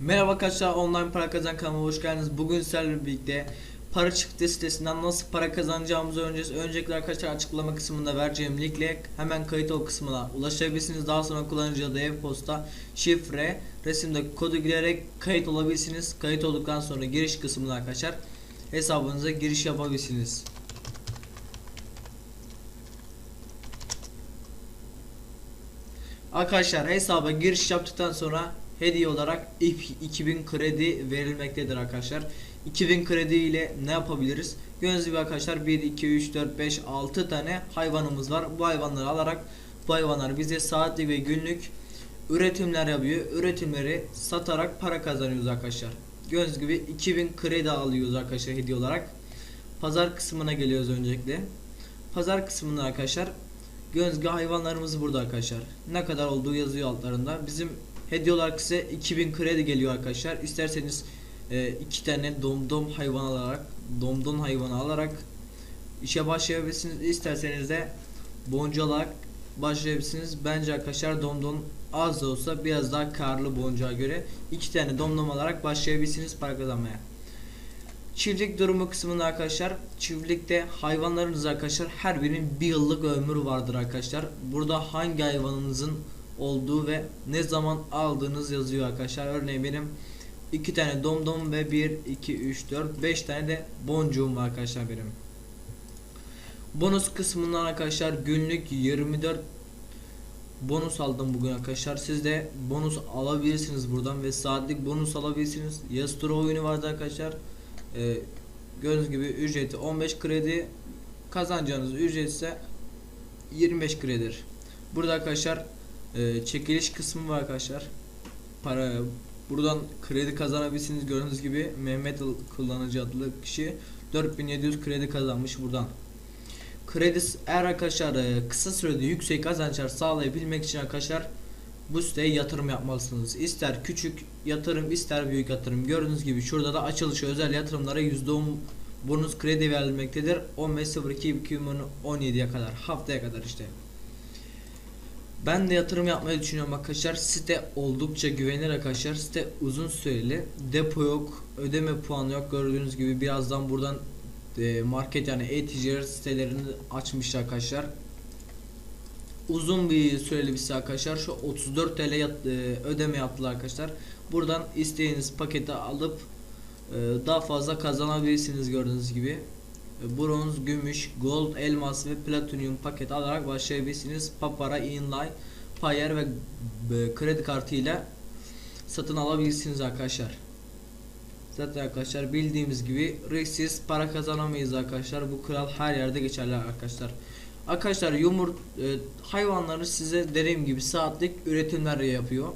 Merhaba arkadaşlar online para kazan kanalıma hoş geldiniz. Bugün sizlerle birlikte para çıktı sitesinden nasıl para kazanacağımızı öğreneceğiz. Öncelikle arkadaşlar açıklama kısmında vereceğim linkle hemen kayıt ol kısmına ulaşabilirsiniz. Daha sonra kullanıcı adı e-posta, şifre, resimde kodu girerek kayıt olabilirsiniz. Kayıt olduktan sonra giriş kısmında arkadaşlar hesabınıza giriş yapabilirsiniz. Arkadaşlar hesaba giriş yaptıktan sonra hediye olarak ilk 2000 kredi verilmektedir arkadaşlar. 2000 kredi ile ne yapabiliriz? Gördüğünüz gibi arkadaşlar 1, 2, 3, 4, 5, 6 tane hayvanımız var. Bu hayvanları alarak bu hayvanlar bize saatlik ve günlük üretimler yapıyor. Üretimleri satarak para kazanıyoruz arkadaşlar. Gördüğünüz gibi 2000 kredi alıyoruz arkadaşlar hediye olarak. Pazar kısmına geliyoruz öncelikle. Pazar kısmında arkadaşlar gibi hayvanlarımız burada arkadaşlar. Ne kadar olduğu yazıyor altlarında. Bizim hediye olarak size 2000 kredi geliyor arkadaşlar. İsterseniz e, iki tane domdom hayvan alarak, domdom hayvanı alarak işe başlayabilirsiniz. İsterseniz de boncu alarak başlayabilirsiniz. Bence arkadaşlar domdom az da olsa biraz daha karlı boncuğa göre iki tane domdom alarak başlayabilirsiniz para kazanmaya. Çiftlik durumu kısmında arkadaşlar çiftlikte hayvanlarınız arkadaşlar her birinin bir yıllık ömrü vardır arkadaşlar. Burada hangi hayvanınızın olduğu ve ne zaman aldığınız yazıyor arkadaşlar. Örneğin benim iki tane domdom ve 1 2 3 4 5 tane de boncuğum var arkadaşlar benim. Bonus kısmından arkadaşlar günlük 24 bonus aldım bugün arkadaşlar. Siz de bonus alabilirsiniz buradan ve saatlik bonus alabilirsiniz. Yastro oyunu vardı arkadaşlar. Ee, gördüğünüz gibi ücreti 15 kredi kazanacağınız ücret ise 25 kredidir. Burada arkadaşlar e, çekiliş kısmı var arkadaşlar. Para buradan kredi kazanabilirsiniz. Gördüğünüz gibi Mehmet kullanıcı adlı kişi 4700 kredi kazanmış buradan. Kredi eğer arkadaşlar e, kısa sürede yüksek kazançlar sağlayabilmek için arkadaşlar bu siteye yatırım yapmalısınız. İster küçük yatırım ister büyük yatırım. Gördüğünüz gibi şurada da açılışı özel yatırımlara %10 bonus kredi verilmektedir. 15.02.2017'ye kadar haftaya kadar işte. Ben de yatırım yapmayı düşünüyorum arkadaşlar. Site oldukça güvenilir arkadaşlar. Site uzun süreli. Depo yok. Ödeme puanı yok. Gördüğünüz gibi birazdan buradan e, market yani e-ticaret sitelerini açmış arkadaşlar uzun bir süreli bir arkadaşlar. Şu 34 TL e, ödeme yaptılar arkadaşlar. Buradan istediğiniz paketi alıp e, daha fazla kazanabilirsiniz gördüğünüz gibi. Bronz, gümüş, gold, elmas ve platinum paket alarak başlayabilirsiniz. Papara, inlay, payer ve e, kredi kartı ile satın alabilirsiniz arkadaşlar. Zaten arkadaşlar bildiğimiz gibi risksiz para kazanamayız arkadaşlar. Bu kural her yerde geçerli arkadaşlar. Arkadaşlar yumurt e, hayvanları size dediğim gibi saatlik üretimler yapıyor.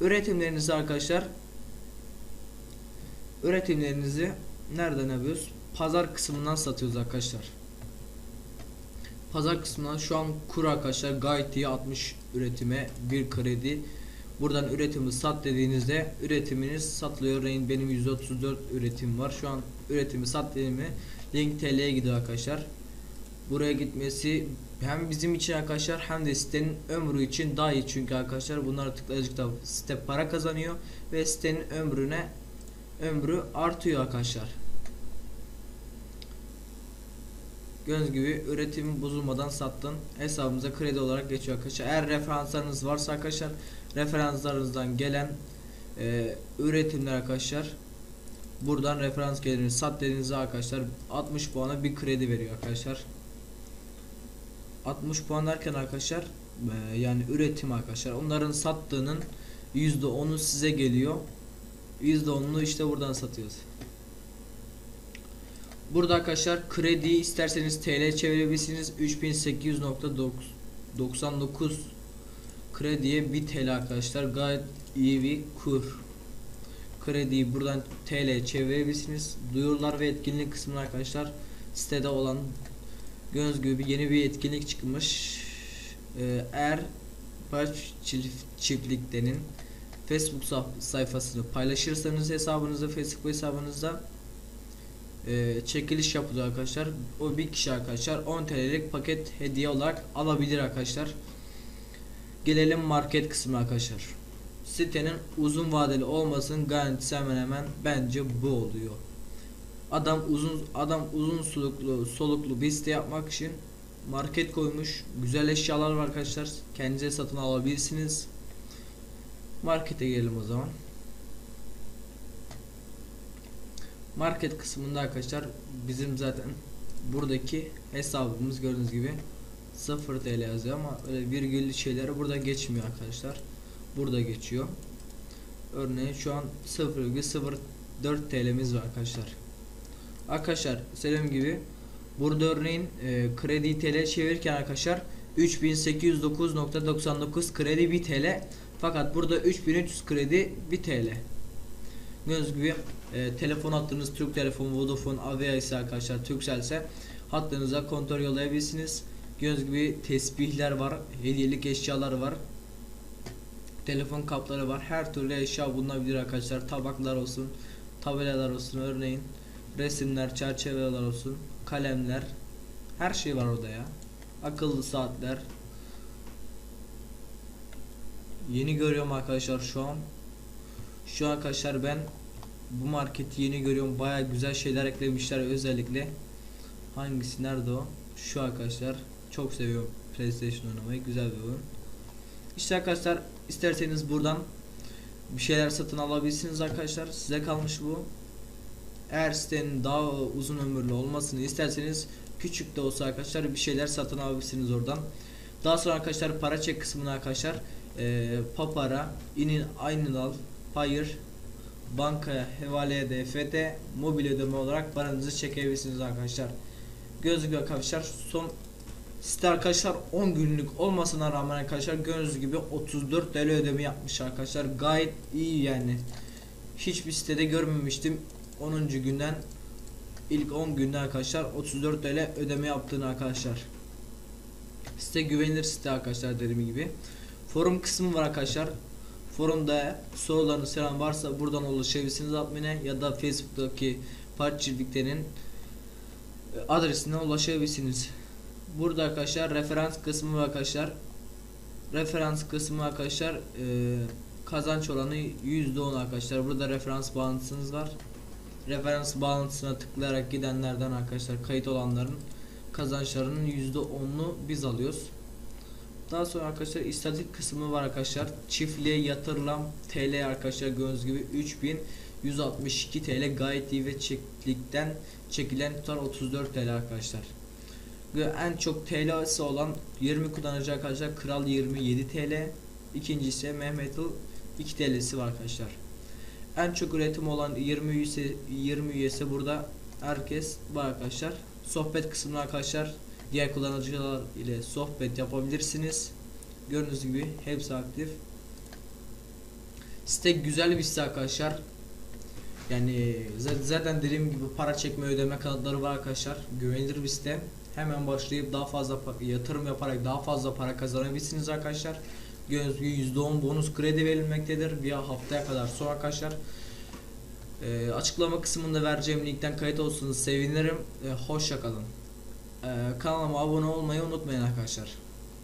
Üretimlerinizi arkadaşlar üretimlerinizi nereden yapıyoruz? Pazar kısmından satıyoruz arkadaşlar. Pazar kısmından şu an kur arkadaşlar gayet iyi 60 üretime bir kredi. Buradan üretimi sat dediğinizde üretiminiz satılıyor. Benim 134 üretim var. Şu an üretimi sat dediğimi link TL'ye gidiyor arkadaşlar buraya gitmesi hem bizim için arkadaşlar hem de sitenin ömrü için daha iyi çünkü arkadaşlar bunlar tıklayıcıkta site para kazanıyor ve sitenin ömrüne ömrü artıyor arkadaşlar. Gördüğünüz gibi üretimi bozulmadan sattın hesabımıza kredi olarak geçiyor arkadaşlar. Eğer referanslarınız varsa arkadaşlar referanslarınızdan gelen e, üretimler arkadaşlar buradan referans gelirini sat dediğinizde arkadaşlar 60 puana bir kredi veriyor arkadaşlar. 60 puan derken arkadaşlar e, yani üretim arkadaşlar onların sattığının %10'u size geliyor %10'unu işte buradan satıyoruz burada arkadaşlar kredi isterseniz TL çevirebilirsiniz. 3800.99 krediye 1 TL arkadaşlar. Gayet iyi bir kur. Krediyi buradan TL çevirebilirsiniz. Duyurular ve etkinlik kısmına arkadaşlar sitede olan Gördüğünüz gibi yeni bir etkinlik çıkmış. Ee, eğer baş çiftliktenin Facebook sayfasını paylaşırsanız hesabınızda Facebook hesabınızda e, çekiliş yapılıyor arkadaşlar. O bir kişi arkadaşlar 10 TL'lik paket hediye olarak alabilir arkadaşlar. Gelelim market kısmı arkadaşlar. sitenin uzun vadeli olmasının garantisi hemen hemen bence bu oluyor. Adam uzun adam uzun soluklu soluklu bir site yapmak için market koymuş. Güzel eşyalar var arkadaşlar. Kendinize satın alabilirsiniz. Markete gelelim o zaman. Market kısmında arkadaşlar bizim zaten buradaki hesabımız gördüğünüz gibi 0 TL yazıyor ama öyle virgüllü şeyleri burada geçmiyor arkadaşlar. Burada geçiyor. Örneğin şu an 0,04 TL'miz var arkadaşlar. Arkadaşlar söylediğim gibi burada örneğin e, kredi TL çevirirken arkadaşlar 3809.99 kredi 1 TL fakat burada 3300 kredi 1 TL. Gördüğünüz gibi e, telefon hattınız Türk Telefon, Vodafone, Avea ise arkadaşlar Turkcell ise hattınıza kontör yollayabilirsiniz. Gördüğünüz gibi tesbihler var, hediyelik eşyalar var. Telefon kapları var. Her türlü eşya bulunabilir arkadaşlar. Tabaklar olsun, tabelalar olsun örneğin. Resimler, çerçeveler olsun, kalemler. Her şey var orada ya. Akıllı saatler. Yeni görüyorum arkadaşlar şu an. Şu arkadaşlar ben bu marketi yeni görüyorum. Baya güzel şeyler eklemişler özellikle. Hangisi nerede o? Şu arkadaşlar. Çok seviyorum PlayStation oynamayı. Güzel bir oyun. İşte arkadaşlar isterseniz buradan bir şeyler satın alabilirsiniz arkadaşlar. Size kalmış bu. Eğer sitenin daha uzun ömürlü olmasını isterseniz küçük de olsa arkadaşlar bir şeyler satın alabilirsiniz oradan. Daha sonra arkadaşlar para çek kısmına arkadaşlar e, Papara, inin aynı al, Payer, bankaya havale ede, EFT, mobil ödeme olarak paranızı çekebilirsiniz arkadaşlar. Gözlük arkadaşlar son site arkadaşlar 10 günlük olmasına rağmen arkadaşlar gördüğünüz gibi 34 TL ödeme yapmış arkadaşlar. Gayet iyi yani. Hiçbir sitede görmemiştim 10. günden ilk 10 günde arkadaşlar 34 TL ödeme yaptığını arkadaşlar. Site güvenilir site arkadaşlar dediğim gibi. Forum kısmı var arkadaşlar. Forumda sorularınız falan varsa buradan ulaşabilirsiniz admine ya da Facebook'taki parçacılıkların adresine ulaşabilirsiniz. Burada arkadaşlar referans kısmı arkadaşlar. Referans kısmı arkadaşlar e, kazanç oranı %10 arkadaşlar. Burada referans bağlantısınız var. Referans bağlantısına tıklayarak gidenlerden arkadaşlar kayıt olanların kazançlarının %10'unu biz alıyoruz. Daha sonra arkadaşlar istatistik kısmı var arkadaşlar. Çiftliğe yatırılan TL arkadaşlar gördüğünüz gibi 3162 TL gayet iyi ve çiftlikten çekilen tutar 34 TL arkadaşlar. Ve en çok TL'si olan 20 kullanıcı arkadaşlar Kral 27 TL. İkinci ise Mehmet'il 2 TL'si var arkadaşlar. En çok üretim olan 20 üyesi 20 üyesi burada herkes var arkadaşlar. Sohbet kısmına arkadaşlar diğer kullanıcılar ile sohbet yapabilirsiniz. Gördüğünüz gibi hepsi aktif. Site güzel bir site arkadaşlar. Yani zaten dediğim gibi para çekme ödeme kanıtları var arkadaşlar. Güvenilir bir site. Hemen başlayıp daha fazla yatırım yaparak daha fazla para kazanabilirsiniz arkadaşlar. Gördüğünüz gibi %10 bonus kredi verilmektedir. Bir haftaya kadar sonra arkadaşlar. Ee, açıklama kısmında vereceğim linkten kayıt olsanız sevinirim. Ee, hoşça kalın. Ee, kanalıma abone olmayı unutmayın arkadaşlar.